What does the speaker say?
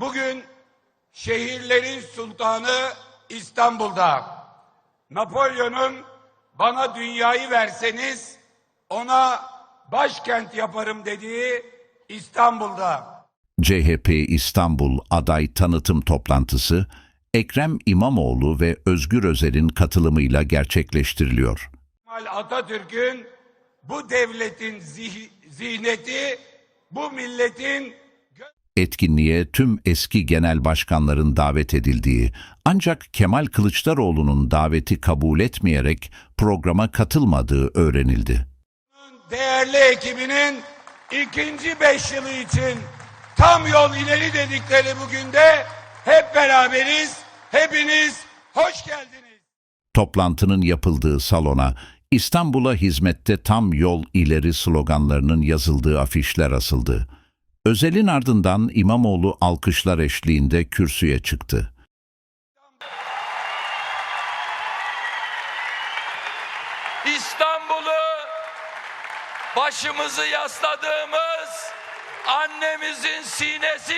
Bugün şehirlerin sultanı İstanbul'da. Napolyon'un bana dünyayı verseniz ona başkent yaparım dediği İstanbul'da. CHP İstanbul aday tanıtım toplantısı Ekrem İmamoğlu ve Özgür Özel'in katılımıyla gerçekleştiriliyor. Atatürk'ün bu devletin zih- zihneti, bu milletin Etkinliğe tüm eski genel başkanların davet edildiği ancak Kemal Kılıçdaroğlu'nun daveti kabul etmeyerek programa katılmadığı öğrenildi. değerli ekibinin ikinci beş yılı için tam yol ileri dedikleri bugün de hep beraberiz. Hepiniz hoş geldiniz. Toplantının yapıldığı salona İstanbul'a hizmette tam yol ileri sloganlarının yazıldığı afişler asıldı. Özel'in ardından İmamoğlu alkışlar eşliğinde kürsüye çıktı. İstanbul'u başımızı yasladığımız annemizin sinesi